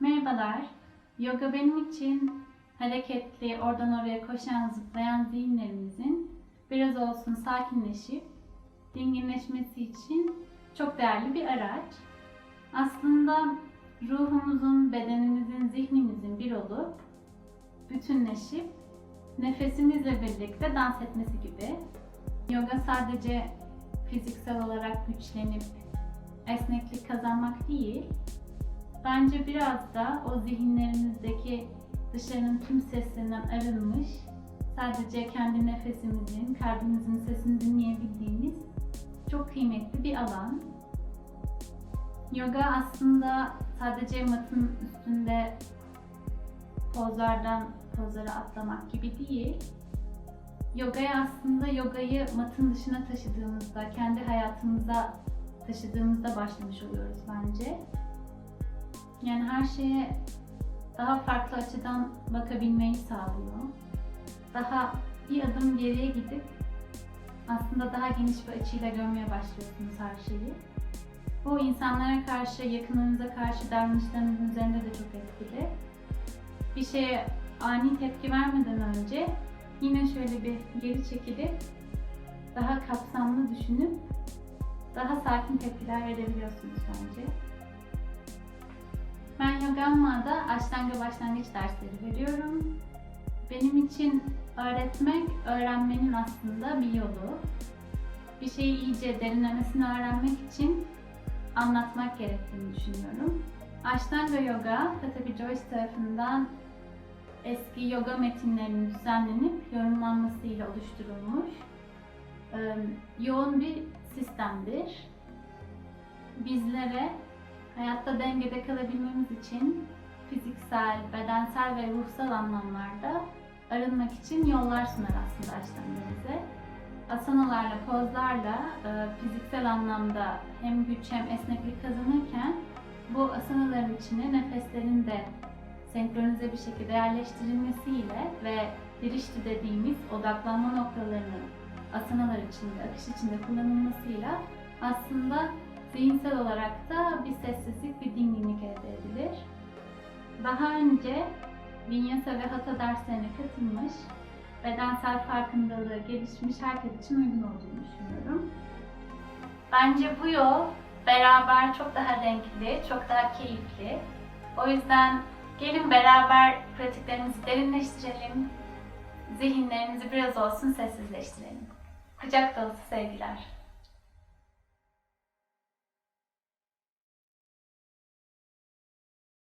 Merhabalar. Yoga benim için hareketli, oradan oraya koşan, zıplayan zihinlerimizin biraz olsun sakinleşip dinginleşmesi için çok değerli bir araç. Aslında ruhumuzun, bedenimizin, zihnimizin bir olup bütünleşip nefesimizle birlikte dans etmesi gibi. Yoga sadece fiziksel olarak güçlenip esneklik kazanmak değil, Bence biraz da o zihinlerimizdeki dışarının tüm seslerinden arınmış, sadece kendi nefesimizin, kalbimizin sesini dinleyebildiğimiz çok kıymetli bir alan. Yoga aslında sadece matın üstünde pozlardan pozlara atlamak gibi değil. Yogaya aslında yogayı matın dışına taşıdığımızda, kendi hayatımıza taşıdığımızda başlamış oluyoruz bence. Yani her şeye daha farklı açıdan bakabilmeyi sağlıyor. Daha bir adım geriye gidip aslında daha geniş bir açıyla görmeye başlıyorsunuz her şeyi. Bu insanlara karşı, yakınlarınıza karşı davranışlarınızın üzerinde de çok etkili. Bir şeye ani tepki vermeden önce yine şöyle bir geri çekilip daha kapsamlı düşünüp daha sakin tepkiler verebiliyorsunuz bence. Ben Yogama'da Ashtanga başlangıç dersleri veriyorum. Benim için öğretmek, öğrenmenin aslında bir yolu. Bir şeyi iyice derinlemesine öğrenmek için anlatmak gerektiğini düşünüyorum. Ashtanga Yoga, Patabi Joyce tarafından eski yoga metinlerinin düzenlenip yorumlanmasıyla oluşturulmuş yoğun bir sistemdir. Bizlere hayatta dengede kalabilmemiz için fiziksel, bedensel ve ruhsal anlamlarda arınmak için yollar sunar aslında bize. Asanalarla, pozlarla e, fiziksel anlamda hem güç hem esneklik kazanırken bu asanaların içine nefeslerin de senkronize bir şekilde yerleştirilmesiyle ve dirişti dediğimiz odaklanma noktalarının asanalar içinde, akış içinde kullanılmasıyla aslında zihinsel olarak da bir sessizlik, bir dinginlik elde edilir. Daha önce Vinyasa ve Hatha derslerine katılmış, bedensel farkındalığı gelişmiş herkes için uygun olduğunu düşünüyorum. Bence bu yol beraber çok daha renkli, çok daha keyifli. O yüzden gelin beraber pratiklerimizi derinleştirelim, zihinlerimizi biraz olsun sessizleştirelim. Kucak dolusu sevgiler.